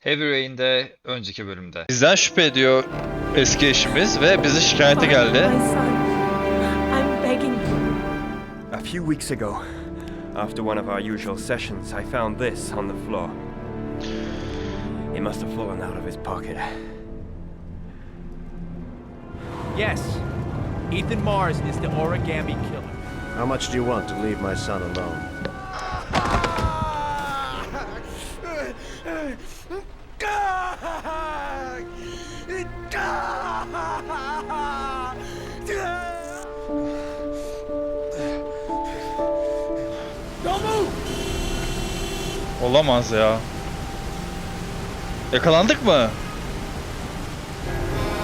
Heavy Rain'de önceki bölümde. Bizden şüphe ediyor eski eşimiz ve bizi şikayete geldi. A few weeks ago, after one of our usual sessions, I found this on the floor. It must have fallen out of his pocket. Yes, Ethan Mars is the origami killer. How much do you want to leave my son alone? Olamaz ya. Yakalandık mı?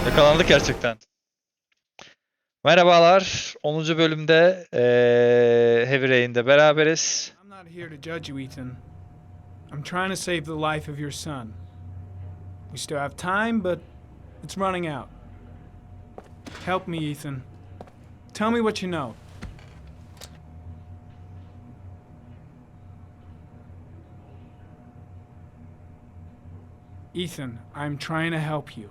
Yakalandık gerçekten. Merhabalar. 10. bölümde eee Heavy Rain'de beraberiz. I'm not here to judge you, Ethan. I'm trying to save the life of your son. We still have time, but it's running out. Help me, Ethan. Tell me what you know. Ethan, I'm trying to help you.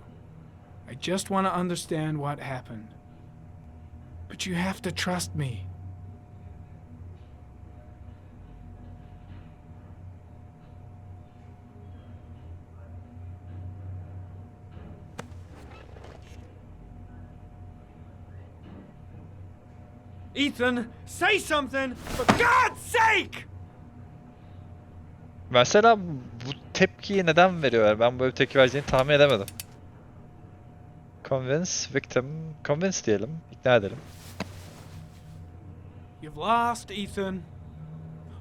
I just want to understand what happened. But you have to trust me. Ethan, say something, for God's sake! Mesela bu tepkiyi neden veriyorlar? Ben böyle bir tepki vereceğini tahmin edemedim. Convince victim. Convince diyelim. İkna edelim. You've lost, Ethan.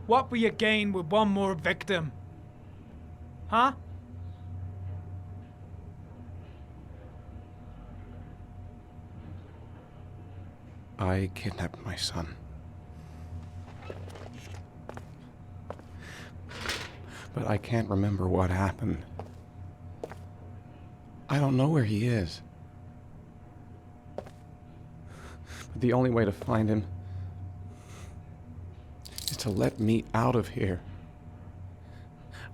What will you gain with one more victim? Huh? I kidnapped my son. But I can't remember what happened. I don't know where he is. But the only way to find him is to let me out of here.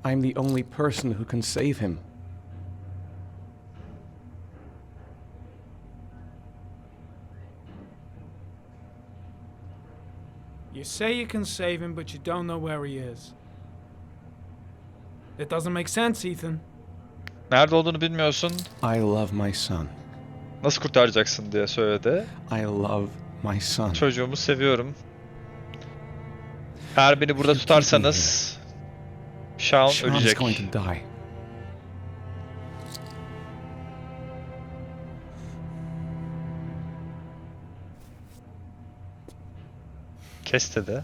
I'm the only person who can save him. You say you can save him, but you don't know where he is. It doesn't make sense, Ethan. Nerede olduğunu bilmiyorsun. I love my son. Nasıl kurtaracaksın diye söyledi. I love my son. Çocuğumu seviyorum. Eğer beni burada tutarsanız Shaun Sean's ölecek. going to die. Kes dedi.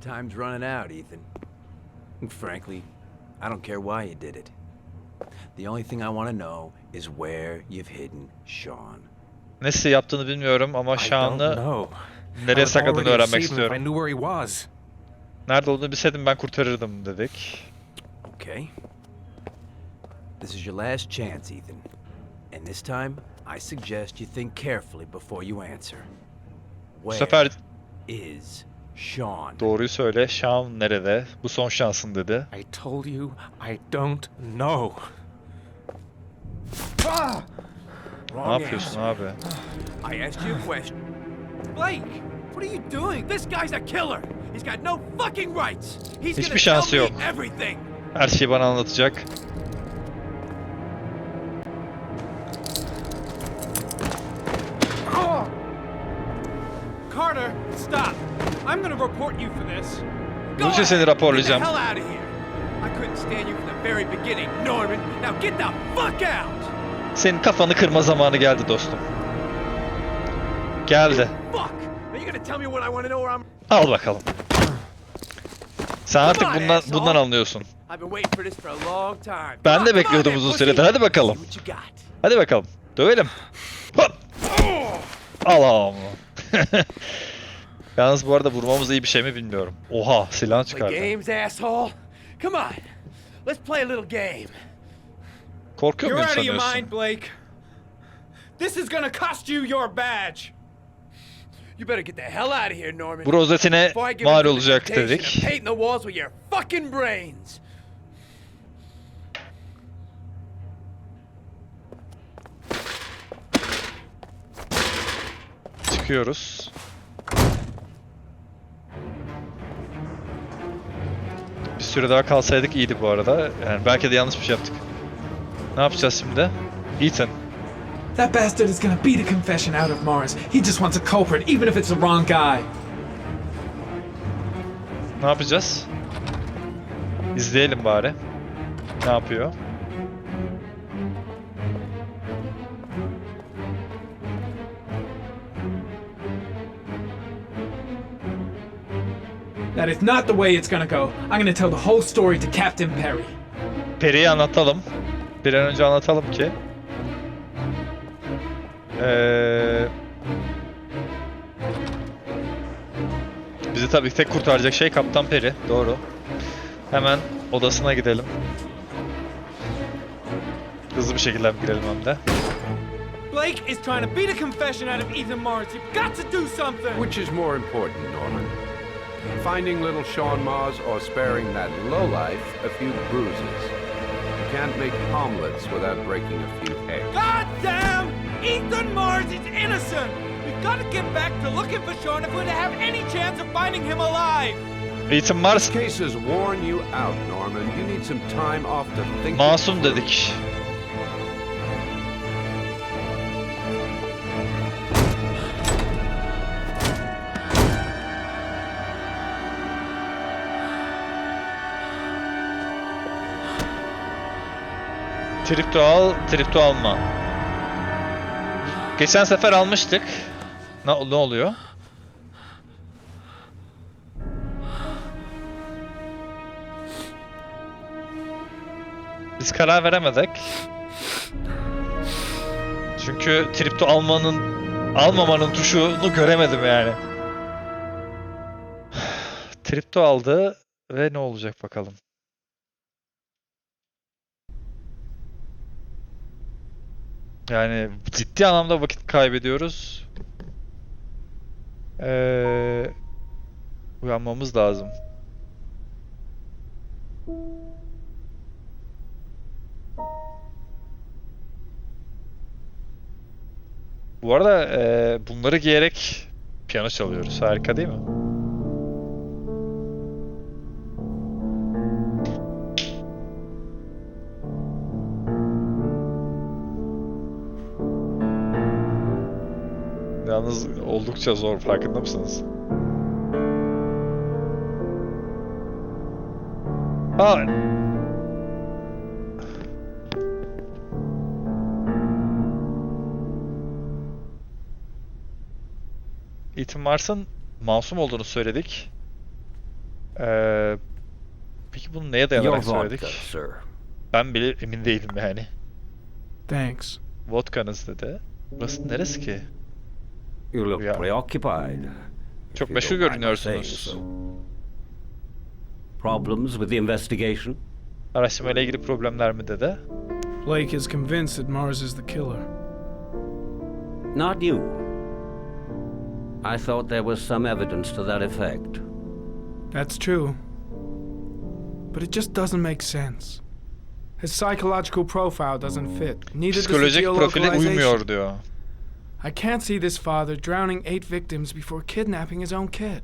Time's running out, Ethan. And frankly, I don't care why you did it. The only thing I want to know is where you've hidden Sean. Nesi yaptığını bilmiyorum ama. I nereye sakladığını öğrenmek I istiyorum. knew where he was. Nerede olduğunu bilseydim ben kurtarırdım dedik. Okay? This is your last chance, Ethan. And this time, I suggest you think carefully before you answer. Bu Where sefer is Sean? doğruyu söyle. Shaun nerede? Bu son şansın dedi. I told you I don't know. Ne yapıyorsun abi? I asked you a question. Blake, what are you doing? This guy's a killer. He's got no fucking rights. He's Hiçbir gonna şansı tell me yok. everything. Her şeyi bana anlatacak. Carter, stop! I'm gonna report you for this. Go için seni ahead. Get the raporlayacağım. hell out of here. I couldn't stand you from the very beginning, Norman. Now get the fuck out. Senin kafanı kırma zamanı geldi dostum. Geldi. Fuck. Are you gonna tell me what I want to know or I'm... Al bakalım. Sen artık bundan bundan anlıyorsun. Ben de bekliyordum uzun süredir. Hadi bakalım. Hadi bakalım. Dövelim. Hop. Allah'ım. Yalnız bu arada vurmamız iyi bir şey mi bilmiyorum. Oha silah çıkardı. Korkuyor muyum sanıyorsun? This is gonna cost you your badge. You better get the hell out of here, Norman. Bu rozetine mal olacak dedik. The walls with your fucking brains. Çıkıyoruz. Süre daha kalsaydık iyiydi bu arada. Yani belki de yanlış bir şey yaptık. Ne yapacağız şimdi? Ethan. That bastard is gonna beat a confession out of Mars. He just wants a culprit, even if it's the wrong guy. Ne yapacağız? İzleyelim bari. Ne yapıyor? That is not the way it's gonna go. I'm gonna tell the whole story to Captain Perry. Peri'yi anlatalım. Bir an önce anlatalım ki. Ee, bizi tabii ki tek kurtaracak şey Kaptan Peri. Doğru. Hemen odasına gidelim. Hızlı bir şekilde girelim hem de. Blake is trying to beat a confession out of Ethan Mars. You've got to do something. Which is more important, Norman? Finding little Sean Mars or sparing that lowlife a few bruises? You can't make omelets without breaking a few eggs. God damn! Ethan Mars is innocent! We've got to get back to looking for Sean if we're to have any chance of finding him alive! Ethan Mars This case has worn you out, Norman. You need some time off to think. it masum through. dedik. Tripto al, tripto alma. Geçen sefer almıştık. Ne, ne oluyor? Biz karar veremedik. Çünkü tripto almanın almamanın tuşunu göremedim yani. Tripto aldı ve ne olacak bakalım. Yani ciddi anlamda vakit kaybediyoruz. Ee, uyanmamız lazım. Bu arada eee, bunları giyerek piyano çalıyoruz. Harika değil mi? Oldukça zor farkında mısınız? Aa, Ethan Mars'ın masum olduğunu söyledik. Ee, peki bunu neye Your dayanarak vodka, söyledik? sir. Ben bile emin değilim yani. Thanks. Vodkanız dedi. Burası neresi ki? You look Yeah. preoccupied. Çok my görünüyorsunuz. Problems with the investigation? Araştırmayla ilgili problemler mi dedi? Blake is convinced that Mars is the killer. Not you. I thought there was some evidence to that effect. That's true. But it just doesn't make sense. His psychological profile doesn't fit. Neither does the Psikolojik geolocalization. uymuyor diyor. I can't see this father drowning eight victims before kidnapping his own kid.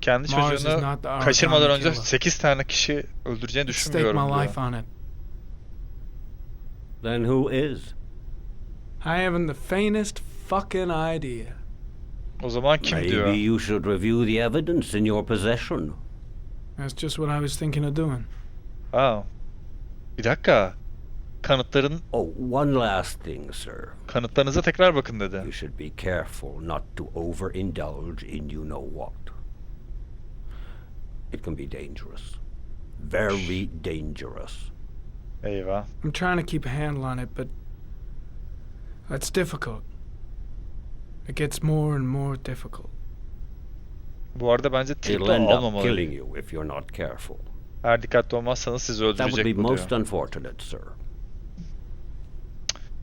Kendi Mars is çocuğunu not the Aragami kaçırmadan önce killer. 8 tane kişi öldüreceğini Stake düşünmüyorum my diyor. life on it. Then who is? I haven't the faintest fucking idea. O zaman kim Maybe diyor? you should review the evidence in your possession. That's just what I was thinking of doing. Aa. Bir dakika. Kanıtların Oh, one last thing, sir. kanıtlarınıza tekrar bakın dedi. You should be careful not to overindulge in you know what. It can be dangerous. Very dangerous. Eyvah. I'm trying to keep a handle on it, but that's difficult. It gets more and more difficult. Bu arada bence It'll tripto end up almamalı. killing you if you're not careful. Eğer dikkatli olmazsanız sizi That would öldürecek be bu diyor. most unfortunate, sir.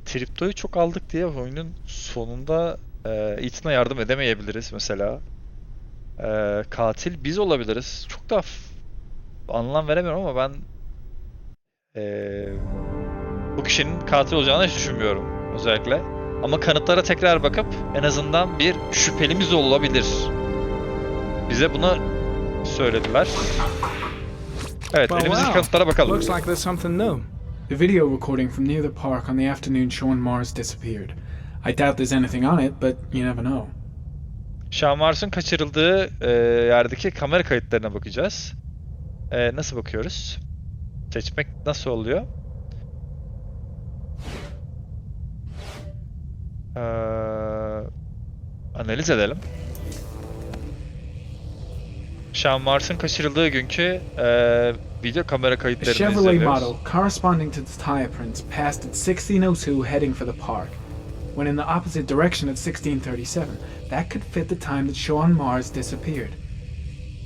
Tripto'yu çok aldık diye oyunun sonunda e, Ethan'a yardım edemeyebiliriz mesela. E, katil biz olabiliriz. Çok da anlam veremiyorum ama ben e, bu kişinin katil olacağını hiç düşünmüyorum özellikle. Ama kanıtlara tekrar bakıp en azından bir şüphelimiz olabilir. Bize bunu söylediler. Evet, elimizdeki kanıtlara bakalım. Looks like there's something new. The video recording from near the park on the afternoon Sean Mars disappeared. I doubt there's anything on it, but you never know. Sean Mars'ın kaçırıldığı e, yerdeki kamera kayıtlarına bakacağız. E, nasıl bakıyoruz? Seçmek nasıl oluyor? Ee, analiz edelim. Sean Mars'ın kaçırıldığı günkü e, video kamera A kayıtlarını Chevrolet model corresponding to the tire prints passed at 1602 heading for the park, when in the opposite direction at 1637. That could fit the time that Sean Mars disappeared.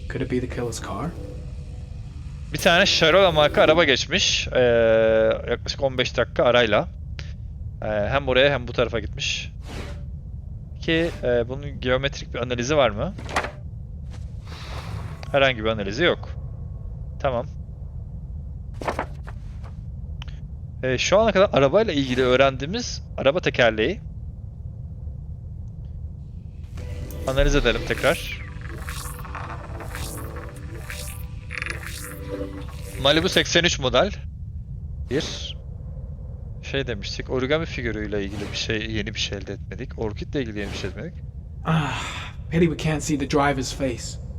Could it be the killer's car? Bir tane Chevrolet marka araba geçmiş. Ee, yaklaşık 15 dakika arayla. Ee, hem oraya hem bu tarafa gitmiş. Ki e, bunun geometrik bir analizi var mı? Herhangi bir analizi yok. Tamam. Ee, şu ana kadar arabayla ilgili öğrendiğimiz araba tekerleği. Analiz edelim tekrar. Malibu 83 model. Bir şey demiştik. Origami figürüyle ilgili bir şey, yeni bir şey elde etmedik. Orkid'le ilgili yeni bir şey etmedik. Ah, pity we can't see the driver's face.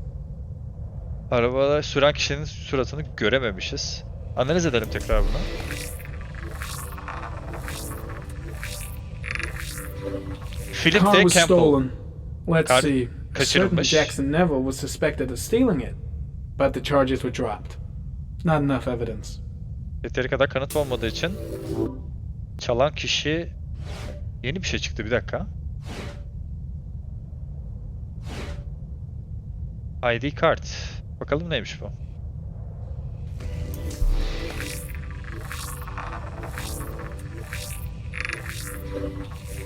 Arabada süren kişinin suratını görememişiz. Analiz edelim tekrar bunu. Philip car de was Campbell. stolen. Let's Kar- see. Certain kaçırılmış. Jackson Neville was suspected of stealing it, but the charges were dropped. Not enough evidence. Yeteri kadar kanıt olmadığı için çalan kişi yeni bir şey çıktı bir dakika. ID kart. Bakalım neymiş bu.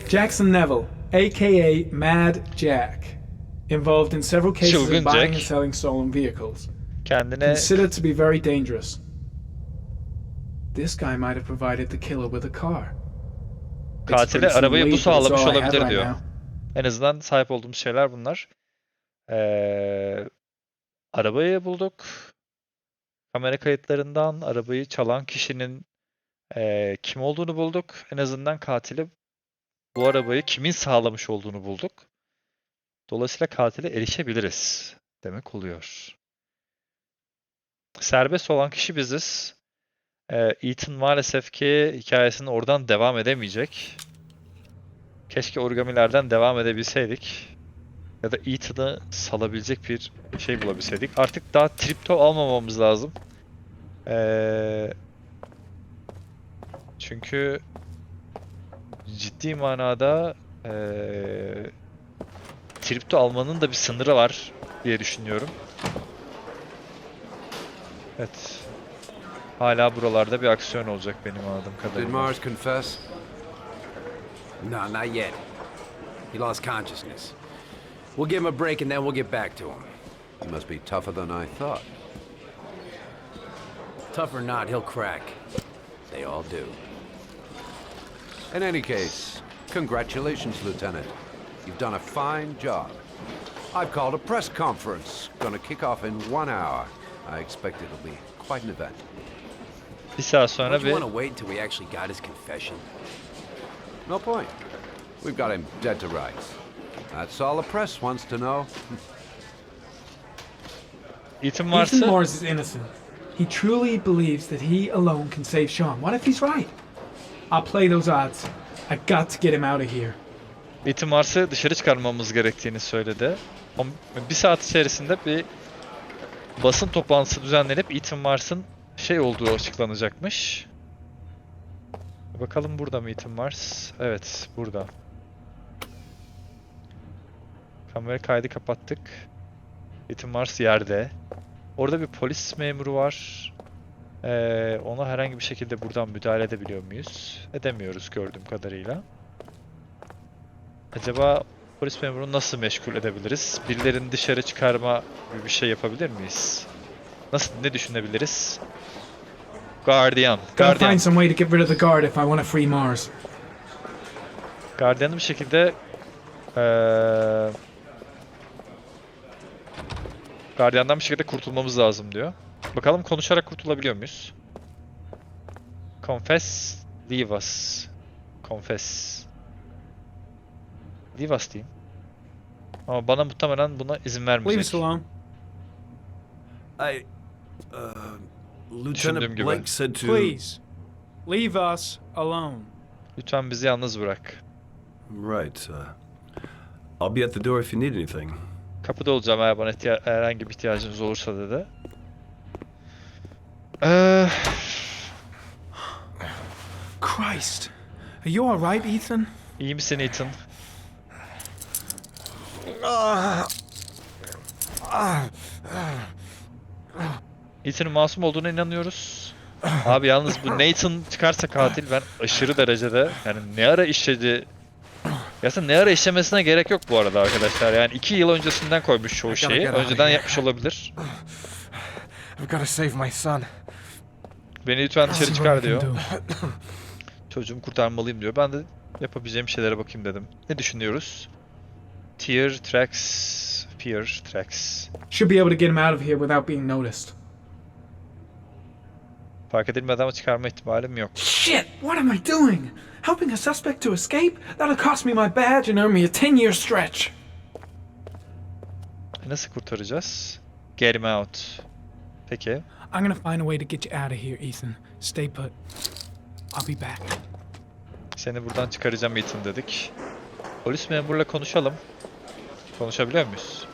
Jackson Neville, aka Mad Jack, involved in several cases Çılgın of buying Jack. and selling stolen vehicles. Kendine Considered to be very dangerous. This guy might have provided the killer with a car. It's katile pretty arabayı bu sweet, but it's sağlamış all I have olabilir right diyor. now. En azından sahip olduğumuz şeyler bunlar. Ee, arabayı bulduk. Kamera kayıtlarından arabayı çalan kişinin ee, kim olduğunu bulduk. En azından katili bu arabayı kimin sağlamış olduğunu bulduk. Dolayısıyla katile erişebiliriz demek oluyor. Serbest olan kişi biziz. Ee, Ethan maalesef ki hikayesini oradan devam edemeyecek. Keşke origamilerden devam edebilseydik. Ya da Ethan'ı salabilecek bir şey bulabilseydik. Artık daha tripto almamamız lazım. Ee, çünkü ciddi manada ee, tripto almanın da bir sınırı var diye düşünüyorum. Evet. Hala buralarda bir aksiyon olacak benim anladığım Did kadarıyla. Mars confess? No, not yet. He lost consciousness. We'll give him a break and then we'll get back to him. He must be tougher than I thought. Tough or not, he'll crack. They all do. In any case, congratulations, Lieutenant. You've done a fine job. I've called a press conference. Gonna kick off in one hour. I expect it'll be quite an event. Bir saat sonra Don't you bir want to wait until we actually got his confession? No point. We've got him dead to rights. That's all the press wants to know. Ethan Ethan Mars'ı Mars is innocent. He truly believes that he alone can save Sean. What if he's right? I'll play those odds. I got to get him out of here. Ethan Mars'ı dışarı çıkarmamız gerektiğini söyledi. Bir saat içerisinde bir basın toplantısı düzenlenip Ethan Mars'ın şey olduğu açıklanacakmış. Bakalım burada mı Ethan Mars? Evet, burada. Kamera kaydı kapattık. Ethan Mars yerde. Orada bir polis memuru var. Ee, ona herhangi bir şekilde buradan müdahale edebiliyor muyuz? Edemiyoruz gördüğüm kadarıyla. Acaba polis memurunu nasıl meşgul edebiliriz? Birilerini dışarı çıkarma gibi bir şey yapabilir miyiz? Nasıl, ne düşünebiliriz? Guardian. Gotta Guardian. find some way to get rid of the guard if I want to free Mars. Gardiyanı bir şekilde eee Gardiyandan bir şekilde kurtulmamız lazım diyor. Bakalım konuşarak kurtulabiliyor muyuz? Confess, leave us. Confess. Leave us diyeyim. Ama bana muhtemelen buna izin Leave us vermeyecek. alone. I. Uh, Lieutenant gibi. Blake said to. Please. Leave us alone. Lütfen bizi yalnız bırak. Right. Uh, I'll be at the door if you need anything. Kapıda olacağım eğer bana ihtiya- herhangi bir ihtiyacınız olursa dedi. Eee Christ. Are you alright, Ethan? iyi misin Ethan? Ethan'ın masum olduğuna inanıyoruz. Abi yalnız bu Nathan çıkarsa katil ben aşırı derecede yani ne ara işledi Aslında ne ara işlemesine gerek yok bu arada arkadaşlar. Yani iki yıl öncesinden koymuş çoğu şeyi. Önceden yapmış olabilir. I've got to save my son. Beni lütfen dışarı çıkar diyor. Çocuğumu kurtarmalıyım diyor. Ben de yapabileceğim şeylere bakayım dedim. Ne düşünüyoruz? Tier tracks, peer tracks. Should be able to get him out of here without being noticed. Fark edilmeden çıkarma ihtimalim yok. Shit! What am I doing? Helping a suspect to escape? That'll cost me my badge and earn me a 10 year stretch. Nasıl kurtaracağız? Get him out. Peki. I'm gonna find a way to get you out of here, Ethan. Stay put. I'll be back. Seni buradan çıkaracağım Ethan dedik. Polis memurla konuşalım. Konuşabiliyor muyuz?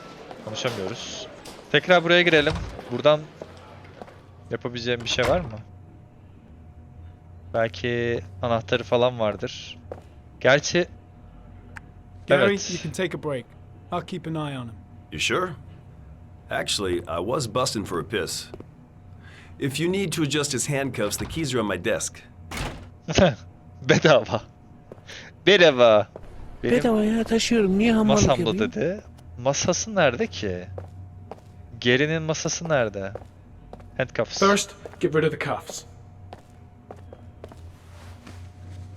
Konuşamıyoruz. Tekrar buraya girelim. Buradan yapabileceğim bir şey var mı? Belki anahtarı falan vardır. Gerçi Gary, Evet. you can take a break. I'll keep an eye on him. You sure? Actually, I was busting for a piss. If you need to adjust his handcuffs, the keys are on my desk. bedava. Bedava. Benim Bedavaya taşıyorum. Niye hamallık masamda yapayım? dedi. Masası nerede ki? Geri'nin masası nerede? Handcuffs. First, get rid of the cuffs.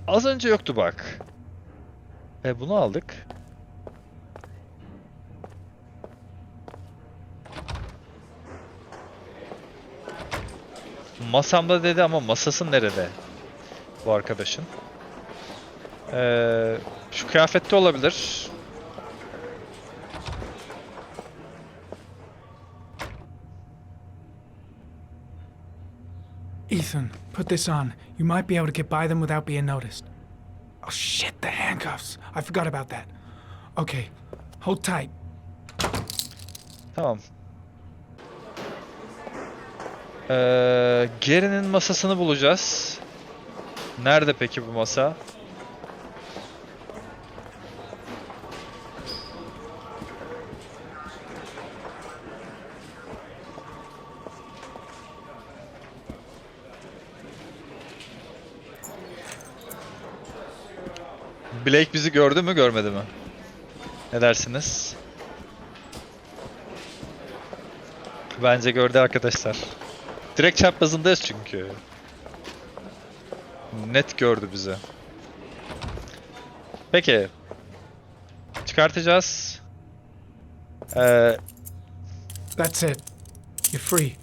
Az önce yoktu bak. E bunu aldık. Masamda dedi ama masası nerede? Bu arkadaşın. Ee, şu kıyafette olabilir. Ethan, put this on. You might be able to get by them without being noticed. Oh shit, the handcuffs. I forgot about that. Okay, hold tight. Tamam. Ee, Gary'nin masasını bulacağız. Nerede peki bu masa? Blake bizi gördü mü görmedi mi? Ne dersiniz? Bence gördü arkadaşlar. Direkt çaprazındayız çünkü. Net gördü bizi. Peki. Çıkartacağız. Ee, That's it. You're free.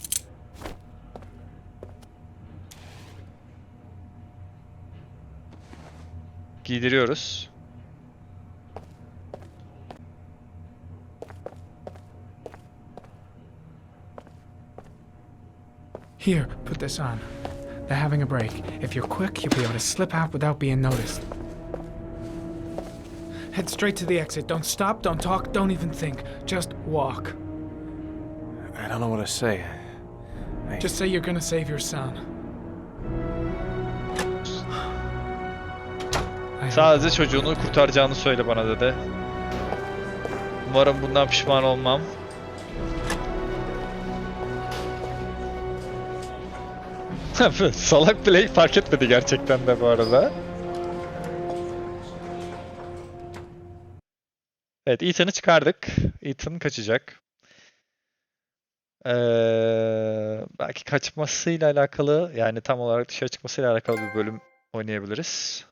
giydiriyoruz. Here, put this on. They're having a break. If you're quick, you'll be able to slip out without being noticed. Head straight to the exit. Don't stop, don't talk, don't even think. Just walk. I don't know what to say. I, Just say you're gonna save your son. Sadece çocuğunu kurtaracağını söyle bana dedi. Umarım bundan pişman olmam. Salak Blake fark etmedi gerçekten de bu arada. Evet, Ethan'ı çıkardık. Ethan kaçacak. Ee, belki kaçmasıyla alakalı, yani tam olarak dışarı çıkmasıyla alakalı bir bölüm oynayabiliriz.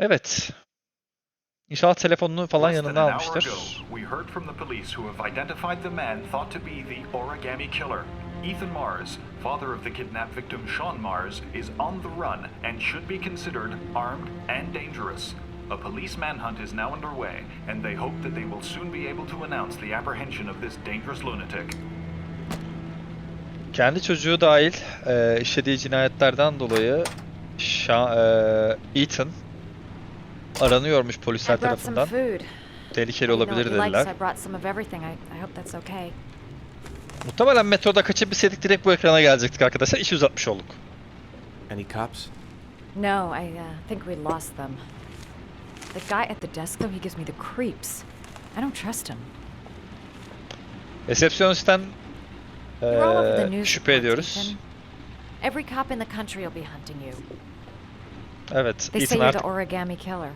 Evet. İnşallah telefonunu falan yanına almıştır. Ethan Mars, father of the kidnapped victim Sean Mars, is on the run and should be considered armed and dangerous. A police manhunt is now underway, and they hope that they will soon be able to announce the apprehension of this dangerous lunatic. Kendi çocuğu dahil e, işlediği cinayetlerden dolayı Şa- e, Ethan aranıyormuş polisler I brought some tarafından. Tehlikeli olabilir dediler. Muhtemelen metroda kaçabilseydik direkt bu ekrana gelecektik arkadaşlar. İşi uzatmış olduk. Any cops? No, I uh, think we lost them. The guy at the desk, though, he gives me the creeps. I don't trust him. Resepsiyonistten e, news şüphe ediyoruz. Every cop in the country will be hunting you. Evet, They say Ethan you're the origami killer.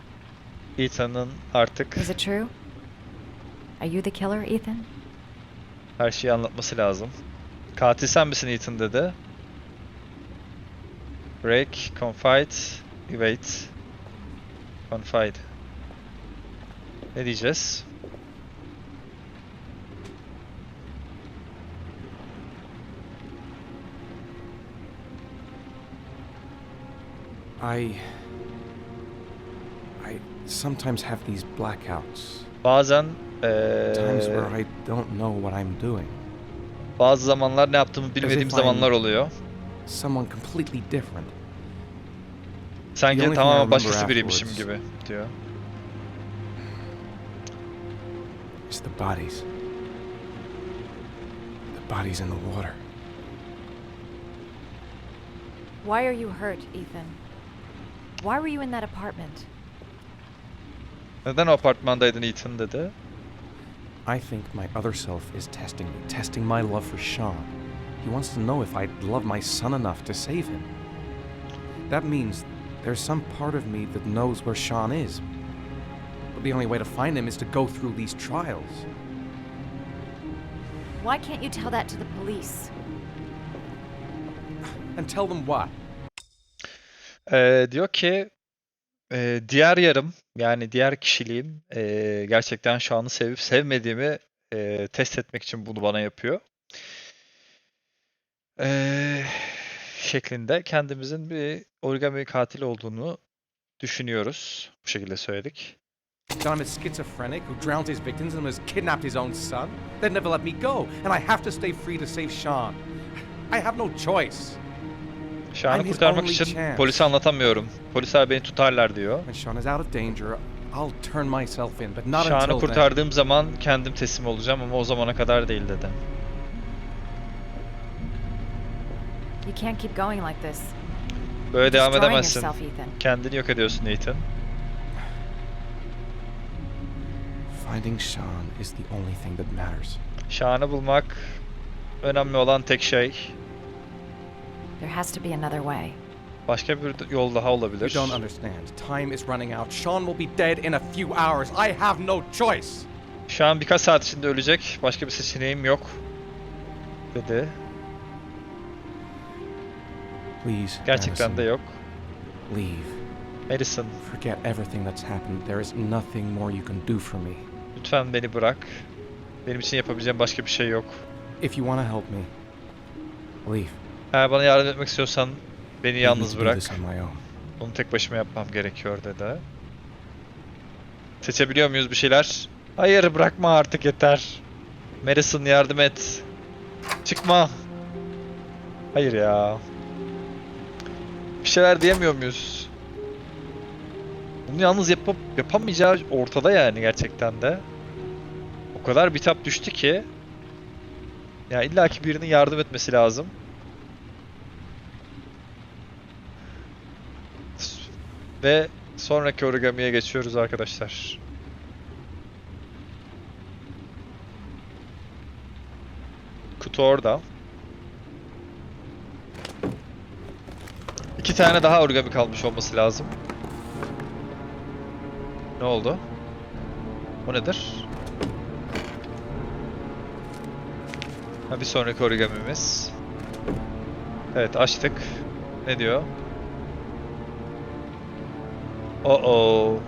Ethan'ın artık Is it true? Are you the killer, Ethan? Her şeyi anlatması lazım. Katil sen misin Ethan dedi. Break, confide, evade. Confide. Ne diyeceğiz? I. I sometimes have these blackouts. Bazen Times where I don't know what I'm doing. bazı zamanlar ne yaptığımı bilmediğim if zamanlar I'm- oluyor. Someone completely different. The Sanki only thing I tamamen remember başkası biriymişim afterwards- gibi diyor. It's the bodies. The bodies in the water. Why are you hurt, Ethan? Why were you in that apartment? Neden o apartmandaydın Ethan dedi. I think my other self is testing me, testing my love for Sean. He wants to know if I love my son enough to save him. That means there's some part of me that knows where Sean is. But the only way to find him is to go through these trials. Why can't you tell that to the police? And tell them what? Ee, diyor ki e, diğer yarım yani diğer kişiliğim e, gerçekten şu anı sevip sevmediğimi e, test etmek için bunu bana yapıyor. Ee, şeklinde kendimizin bir origami katil olduğunu düşünüyoruz. Bu şekilde söyledik. I'm a schizophrenic who drowned his victims and has kidnapped his own son? They'd never let me go, and I have to stay free to save Sean. I have no choice. His kurtarmak için chance. polise anlatamıyorum. Polisler beni tutarlar diyor. When Sean is out of danger, I'll turn myself in, but not Şahan'ı until then. kurtardığım zaman kendim teslim olacağım ama o zamana kadar değil dedi. You can't keep going like this. Böyle devam edemezsin. Ethan. Kendini yok ediyorsun Nathan. Finding Sean is the only thing that matters. Şahan'ı bulmak önemli olan tek şey. There has to be another way. Başka bir yol daha You olabilir. don't understand. Time is running out. Sean will be dead in a few hours. I have no choice. Şu an birkaç saat içinde ölecek. Başka bir seçeneğim yok. Dedi. Please, Gerçekten de Madison, yok. leave. Madison, Forget everything that's happened. There is nothing more you can do for me. lütfen beni bırak. Benim için yapabileceğim başka bir şey yok. If you want to help me, leave. Eğer bana yardım etmek istiyorsan beni yalnız bırak. Bunu tek başıma yapmam gerekiyor dedi. Seçebiliyor muyuz bir şeyler? Hayır bırakma artık yeter. Madison yardım et. Çıkma. Hayır ya. Bir şeyler diyemiyor muyuz? Bunu yalnız yapıp yapamayacağı ortada yani gerçekten de. O kadar bitap düştü ki. Ya illaki birinin yardım etmesi lazım. Ve sonraki origamiye geçiyoruz arkadaşlar. Kutu orada. İki tane daha origami kalmış olması lazım. Ne oldu? O nedir? Ha bir sonraki origamimiz. Evet açtık. Ne diyor? Oh oh.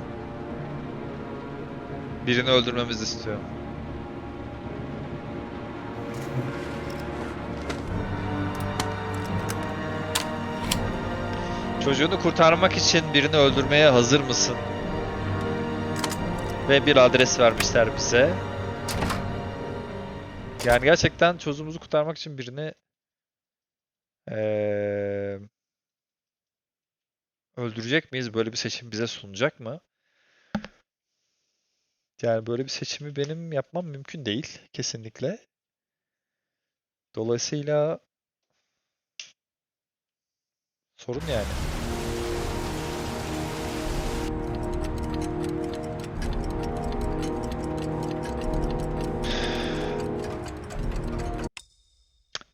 Birini öldürmemizi istiyor. Çocuğunu kurtarmak için birini öldürmeye hazır mısın? Ve bir adres vermişler bize. Yani gerçekten çocuğumuzu kurtarmak için birini eee, öldürecek miyiz? Böyle bir seçim bize sunacak mı? Yani böyle bir seçimi benim yapmam mümkün değil. Kesinlikle. Dolayısıyla sorun yani.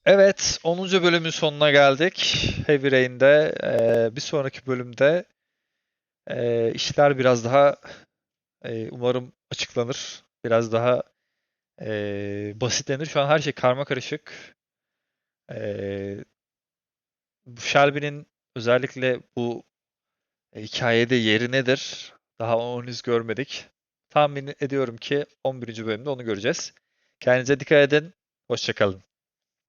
Evet, 10. bölümün sonuna geldik. Heavy Rain'de eee, bir sonraki bölümde eee, işler biraz daha eee, umarım açıklanır. Biraz daha eee, basitlenir. Şu an her şey karma karışık. Bu Shelby'nin özellikle bu e, hikayede yeri nedir? Daha onu henüz görmedik. Tahmin ediyorum ki 11. bölümde onu göreceğiz. Kendinize dikkat edin. Hoşçakalın.